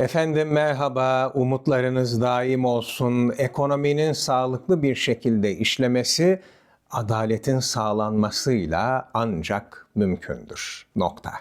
Efendim merhaba, umutlarınız daim olsun. Ekonominin sağlıklı bir şekilde işlemesi adaletin sağlanmasıyla ancak mümkündür. Nokta.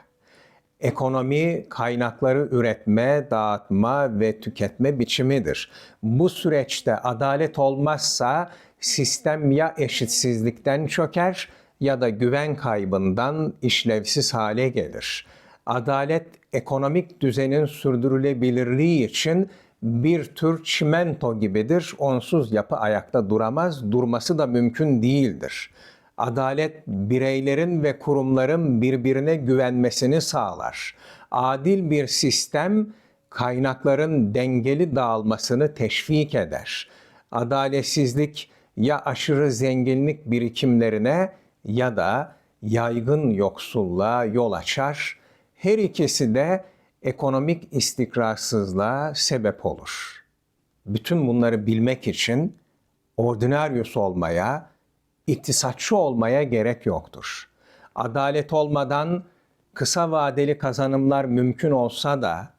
Ekonomi kaynakları üretme, dağıtma ve tüketme biçimidir. Bu süreçte adalet olmazsa sistem ya eşitsizlikten çöker ya da güven kaybından işlevsiz hale gelir. Adalet ekonomik düzenin sürdürülebilirliği için bir tür çimento gibidir. Onsuz yapı ayakta duramaz, durması da mümkün değildir. Adalet bireylerin ve kurumların birbirine güvenmesini sağlar. Adil bir sistem kaynakların dengeli dağılmasını teşvik eder. Adaletsizlik ya aşırı zenginlik birikimlerine ya da yaygın yoksulluğa yol açar. Her ikisi de ekonomik istikrarsızlığa sebep olur. Bütün bunları bilmek için ordinaryus olmaya, iktisatçı olmaya gerek yoktur. Adalet olmadan kısa vadeli kazanımlar mümkün olsa da,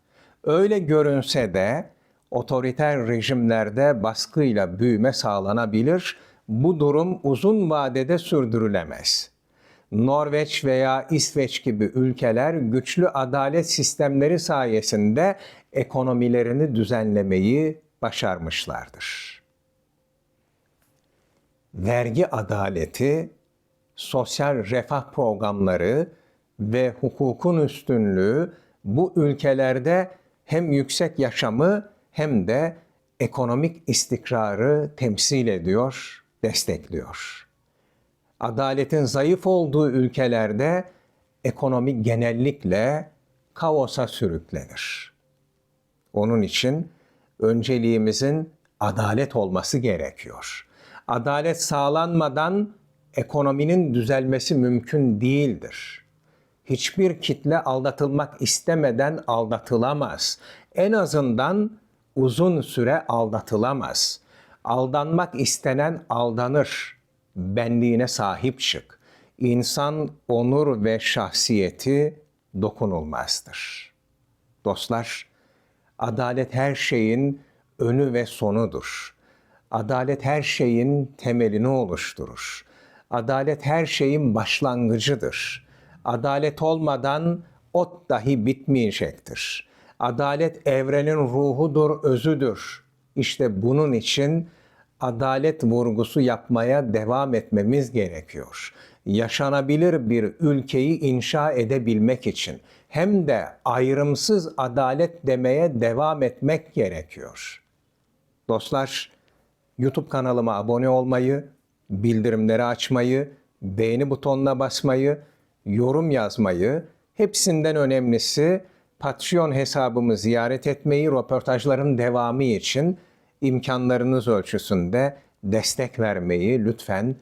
öyle görünse de otoriter rejimlerde baskıyla büyüme sağlanabilir. Bu durum uzun vadede sürdürülemez. Norveç veya İsveç gibi ülkeler güçlü adalet sistemleri sayesinde ekonomilerini düzenlemeyi başarmışlardır. Vergi adaleti, sosyal refah programları ve hukukun üstünlüğü bu ülkelerde hem yüksek yaşamı hem de ekonomik istikrarı temsil ediyor, destekliyor. Adaletin zayıf olduğu ülkelerde ekonomi genellikle kaosa sürüklenir. Onun için önceliğimizin adalet olması gerekiyor. Adalet sağlanmadan ekonominin düzelmesi mümkün değildir. Hiçbir kitle aldatılmak istemeden aldatılamaz. En azından uzun süre aldatılamaz. Aldanmak istenen aldanır. Benliğine sahip çık. İnsan onur ve şahsiyeti dokunulmazdır. Dostlar, adalet her şeyin önü ve sonudur. Adalet her şeyin temelini oluşturur. Adalet her şeyin başlangıcıdır. Adalet olmadan ot dahi bitmeyecektir. Adalet evrenin ruhudur, özüdür. İşte bunun için adalet vurgusu yapmaya devam etmemiz gerekiyor. Yaşanabilir bir ülkeyi inşa edebilmek için hem de ayrımsız adalet demeye devam etmek gerekiyor. Dostlar, YouTube kanalıma abone olmayı, bildirimleri açmayı, beğeni butonuna basmayı, yorum yazmayı, hepsinden önemlisi Patreon hesabımı ziyaret etmeyi, röportajların devamı için imkanlarınız ölçüsünde destek vermeyi lütfen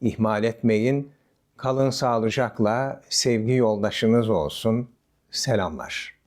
ihmal etmeyin. Kalın sağlıcakla sevgi yoldaşınız olsun. Selamlar.